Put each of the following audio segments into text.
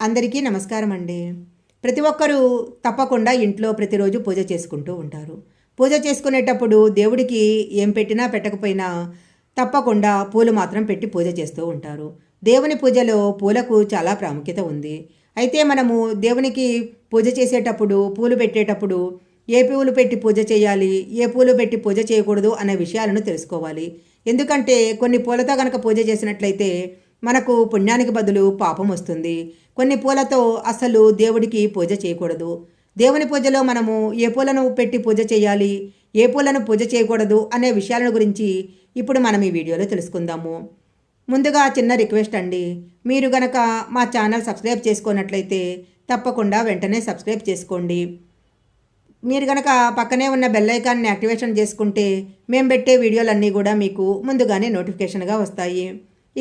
అందరికీ నమస్కారం అండి ప్రతి ఒక్కరూ తప్పకుండా ఇంట్లో ప్రతిరోజు పూజ చేసుకుంటూ ఉంటారు. పూజ చేసుకునేటప్పుడు దేవుడికి ఏం పెట్టినా పెట్టకపోయినా తప్పకుండా పూలు మాత్రం పెట్టి పూజ చేస్తూ ఉంటారు. దేవుని పూజలో పూలకు చాలా ప్రాముఖ్యత ఉంది. అయితే మనము దేవునికి పూజ చేసేటప్పుడు పూలు పెట్టేటప్పుడు ఏ పూలు పెట్టి పూజ చేయాలి ఏ పూలు పెట్టి పూజ చేయకూడదు అనే విషయాలను తెలుసుకోవాలి. ఎందుకంటే కొన్ని పూలతో కనుక పూజ చేసినట్లయితే మనకు పుణ్యానికి బదులు పాపం వస్తుంది. కొన్ని పూలతో అసలు దేవుడికి పూజ చేయకూడదు. దేవుని పూజలో మనము ఏ పూలను పెట్టి పూజ చేయాలి? ఏ పూలను పూజ చేయకూడదు? అనే విషయాలను గురించి ఇప్పుడు మనం ఈ వీడియోలో తెలుసుకుందాము. ముందుగా చిన్న రిక్వెస్ట్ అండి. మీరు గనక మా ఛానల్ సబ్స్క్రైబ్ చేసుకున్నట్లయితే తప్పకుండా వెంటనే సబ్స్క్రైబ్ చేసుకోండి. మీరు గనక పక్కనే ఉన్న బెల్ ఐకాన్ని యాక్టివేషన్ చేసుకుంటే మేము పెట్టే వీడియోలన్నీ కూడా మీకు ముందుగానే నోటిఫికేషన్గా వస్తాయి.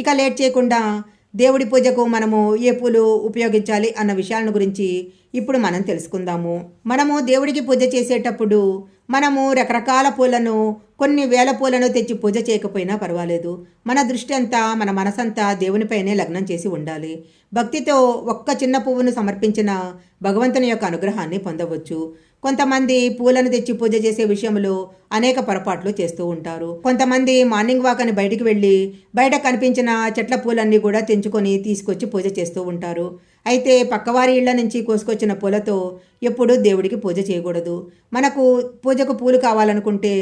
ఇక లేట్ చేయకుండా దేవుడి పూజకు మనము ఏ పూలు ఉపయోగించాలి అన్న విషయాలను గురించి ఇప్పుడు మనం తెలుసుకుందాము. మనము దేవుడికి పూజ చేసేటప్పుడు మనము రకరకాల పూలను కొన్ని వేల పూలను తెచ్చి పూజ చేయకపోయినా పర్వాలేదు. మన దృష్టి అంతా మన మనసంతా దేవునిపైనే లగ్నం చేసి ఉండాలి. భక్తితో ఒక్క చిన్న పువ్వును సమర్పించిన భగవంతుని యొక్క అనుగ్రహాన్ని పొందవచ్చు. కొంతమంది పూలను తెచ్చి పూజ చేసే విషయంలో అనేక పొరపాట్లు చేస్తూ ఉంటారు. కొంతమంది మార్నింగ్ వాక్ అని బయటికి వెళ్ళి బయట కనిపించిన చెట్ల పూలన్నీ కూడా తెంచుకొని తీసుకొచ్చి పూజ చేస్తూ ఉంటారు. అయితే పక్కవారి ఇళ్ళ నుంచి కోసుకొచ్చిన పూలతో ఎప్పుడూ దేవుడికి పూజ చేయకూడదు. మనకు పూజకు పూలు కావాలనుకుంటే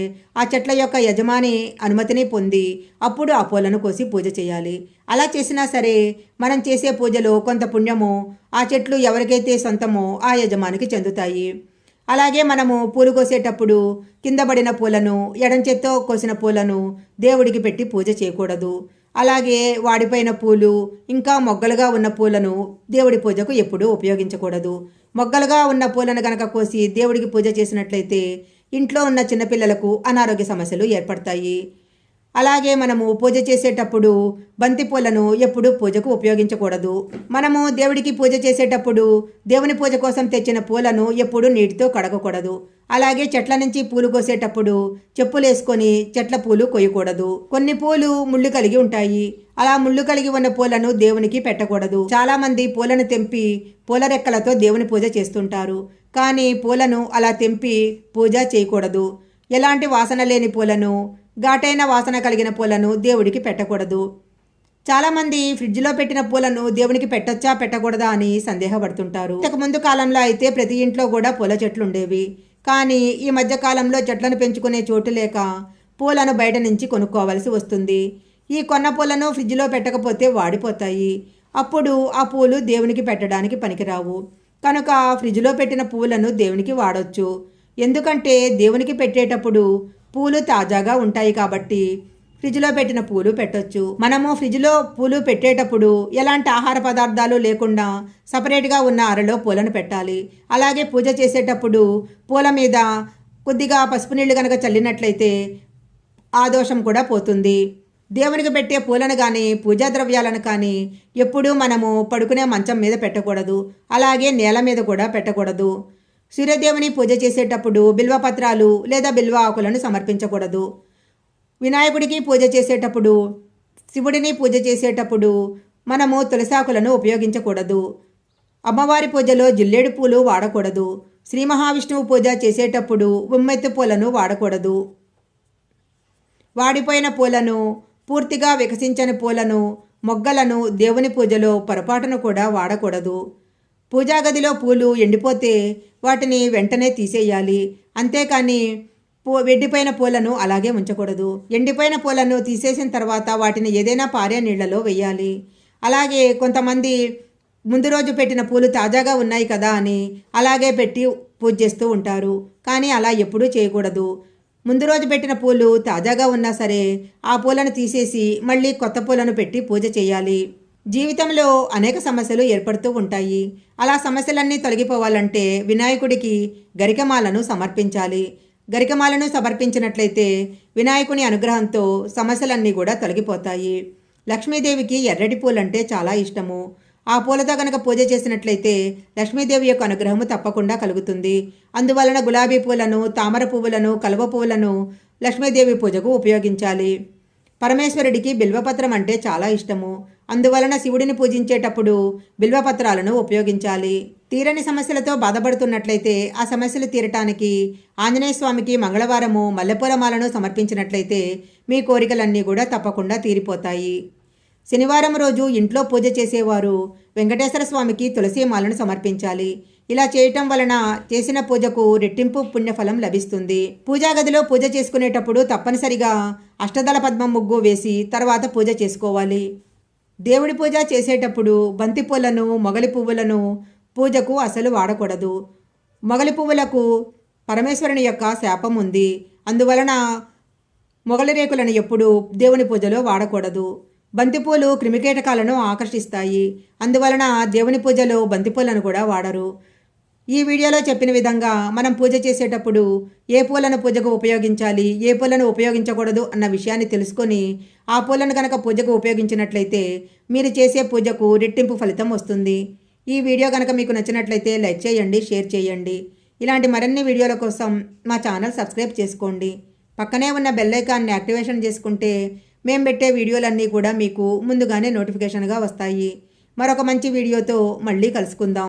ఆ చెట్ల యొక్క యజమాని అనుమతిని పొంది అప్పుడు ఆ పూలను కోసి పూజ చేయాలి. అలా చేసినా సరే మనం చేసే పూజలో కొంత పుణ్యము ఆ చెట్లు ఎవరికైతే సొంతమో ఆ యజమానికి చెందుతాయి. అలాగే మనము పూలు కోసేటప్పుడు కింద పడిన పూలను ఎడం చేత్తో కోసిన పూలను దేవుడికి పెట్టి పూజ చేయకూడదు. అలాగే వాడిపోయిన పూలు ఇంకా మొగ్గలుగా ఉన్న పూలను దేవుడి పూజకు ఎప్పుడూ ఉపయోగించకూడదు. మొగ్గలుగా ఉన్న పూలను గనక కోసి దేవుడికి పూజ చేసినట్లయితే ఇంట్లో ఉన్న చిన్నపిల్లలకు అనారోగ్య సమస్యలు ఏర్పడతాయి. అలాగే మనము పూజ చేసేటప్పుడు బంతిపూలను ఎప్పుడూ పూజకు ఉపయోగించకూడదు. మనము దేవుడికి పూజ చేసేటప్పుడు దేవుని పూజ కోసం తెచ్చిన పూలను ఎప్పుడూ నీటితో కడగకూడదు. అలాగే చెట్ల నుంచి పూలు కోసేటప్పుడు చెప్పులు వేసుకొని చెట్ల పూలు కొయ్యకూడదు. కొన్ని పూలు ముళ్ళు కలిగి ఉంటాయి. అలా ముళ్ళు కలిగి ఉన్న పూలను దేవునికి పెట్టకూడదు. చాలా మంది పూలను తెంపి పూల రెక్కలతో దేవుని పూజ చేస్తుంటారు. కానీ పూలను అలా తెంపి పూజ చేయకూడదు. ఎలాంటి వాసన లేని పూలను ఘాటైన వాసన కలిగిన పూలను దేవుడికి పెట్టకూడదు. చాలామంది ఫ్రిడ్జ్లో పెట్టిన పూలను దేవునికి పెట్టొచ్చా పెట్టకూడదా అని సందేహపడుతుంటారు. ఇంతకు ముందు కాలంలో అయితే ప్రతి ఇంట్లో కూడా పూల చెట్లు ఉండేవి. కానీ ఈ మధ్య కాలంలో చెట్లను పెంచుకునే చోటు లేక పూలను బయట నుంచి కొనుక్కోవాల్సి వస్తుంది. ఈ కొన్న పూలను ఫ్రిడ్జ్లో పెట్టకపోతే వాడిపోతాయి. అప్పుడు ఆ పూలు దేవునికి పెట్టడానికి పనికిరావు. కనుక ఫ్రిడ్జ్లో పెట్టిన పూలను దేవునికి వాడొచ్చు. ఎందుకంటే దేవునికి పెట్టేటప్పుడు పూలు తాజాగా ఉంటాయి కాబట్టి ఫ్రిడ్జ్లో పెట్టిన పూలు పెట్టొచ్చు. మనము ఫ్రిడ్జ్లో పూలు పెట్టేటప్పుడు ఎలాంటి ఆహార పదార్థాలు లేకుండా సపరేట్గా ఉన్న అరలో పూలను పెట్టాలి. అలాగే పూజ చేసేటప్పుడు పూల మీద కొద్దిగా పసుపు నీళ్ళు కనుక చల్లినట్లయితే ఆ దోషం కూడా పోతుంది. దేవునికి పెట్టే పూలను కానీ పూజా ద్రవ్యాలను కానీ ఎప్పుడూ మనము పడుకునే మంచం మీద పెట్టకూడదు. అలాగే నేల మీద కూడా పెట్టకూడదు. సూర్యదేవుని పూజ చేసేటప్పుడు బిల్వపత్రాలు లేదా బిల్వ ఆకులను సమర్పించకూడదు. వినాయకుడికి పూజ చేసేటప్పుడు శివుడిని పూజ చేసేటప్పుడు మనము తులసాకులను ఉపయోగించకూడదు. అమ్మవారి పూజలో జిల్లేడు పూలు వాడకూడదు. శ్రీ మహావిష్ణువు పూజ చేసేటప్పుడు ఉమ్మెత్తు పూలను వాడకూడదు. వాడిపోయిన పూలను పూర్తిగా వికసించని పూలను మొగ్గలను దేవుని పూజలో పొరపాటును కూడా వాడకూడదు. పూజా గదిలో పూలు ఎండిపోతే వాటిని వెంటనే తీసేయాలి. అంతేకాని పూ వెడ్డిపోయిన పూలను అలాగే ఉంచకూడదు. ఎండిపోయిన పూలను తీసేసిన తర్వాత వాటిని ఏదైనా పారే నీళ్ళలో వేయాలి. అలాగే కొంతమంది ముందు రోజు పెట్టిన పూలు తాజాగా ఉన్నాయి కదా అని అలాగే పెట్టి పూజ చేస్తూ ఉంటారు. కానీ అలా ఎప్పుడూ చేయకూడదు. ముందు రోజు పెట్టిన పూలు తాజాగా ఉన్నా సరే ఆ పూలను తీసేసి మళ్ళీ కొత్త పూలను పెట్టి పూజ చేయాలి. జీవితంలో అనేక సమస్యలు ఏర్పడుతూ ఉంటాయి. అలా సమస్యలన్నీ తొలగిపోవాలంటే వినాయకుడికి గరికమాలను సమర్పించాలి. గరికమాలను సమర్పించినట్లయితే వినాయకుని అనుగ్రహంతో సమస్యలన్నీ కూడా తొలగిపోతాయి. లక్ష్మీదేవికి ఎర్రటి పూలంటే చాలా ఇష్టము. ఆ పూలతో కనుక పూజ చేసినట్లయితే లక్ష్మీదేవి యొక్క అనుగ్రహము తప్పకుండా కలుగుతుంది. అందువలన గులాబీ పూలను తామర పువ్వులను కలువ పువ్వులను లక్ష్మీదేవి పూజకు ఉపయోగించాలి. పరమేశ్వరుడికి బిల్వపత్రం అంటే చాలా ఇష్టము. అందువలన శివుడిని పూజించేటప్పుడు బిల్వపత్రాలను ఉపయోగించాలి. తీరని సమస్యలతో బాధపడుతున్నట్లయితే ఆ సమస్యలు తీరటానికి ఆంజనేయ స్వామికి మంగళవారము మల్లెపూలమాలను సమర్పించినట్లయితే మీ కోరికలన్నీ కూడా తప్పకుండా తీరిపోతాయి. శనివారం రోజు ఇంట్లో పూజ చేసేవారు వెంకటేశ్వర స్వామికి తులసి మాలను సమర్పించాలి. ఇలా చేయటం వలన చేసిన పూజకు రెట్టింపు పుణ్యఫలం లభిస్తుంది. పూజా గదిలో పూజ చేసుకునేటప్పుడు తప్పనిసరిగా అష్టదళ పద్మం ముగ్గు వేసి తర్వాత పూజ చేసుకోవాలి. దేవుడి పూజ చేసేటప్పుడు బంతి పూలను మొగలి పువ్వులను పూజకు అసలు వాడకూడదు. మొగలి పువ్వులకు పరమేశ్వరుని యొక్క శాపం ఉంది. అందువలన మొగలి రేకులను ఎప్పుడు దేవుని పూజలో వాడకూడదు. బంతిపూలు క్రిమికీటకాలను ఆకర్షిస్తాయి. అందువలన దేవుని పూజలో బంతిపూలను కూడా వాడరు. ఈ వీడియోలో చెప్పిన విధంగా మనం పూజ చేసేటప్పుడు ఏ పూలను పూజకు ఉపయోగించాలి ఏ పూలను ఉపయోగించకూడదు అన్న విషయాన్ని తెలుసుకొని ఆ పూలను కనుక పూజకు ఉపయోగించినట్లయితే మీరు చేసే పూజకు రెట్టింపు ఫలితం వస్తుంది. ఈ వీడియో కనుక మీకు నచ్చినట్లయితే లైక్ చేయండి షేర్ చేయండి. ఇలాంటి మరిన్ని వీడియోల కోసం మా ఛానల్ సబ్స్క్రైబ్ చేసుకోండి. పక్కనే ఉన్న బెల్ ఐకాన్ని యాక్టివేషన్ చేసుకుంటే మేము పెట్టే వీడియోలన్నీ కూడా మీకు ముందుగానే నోటిఫికేషన్గా వస్తాయి. మరొక మంచి వీడియోతో మళ్ళీ కలుసుకుందాం.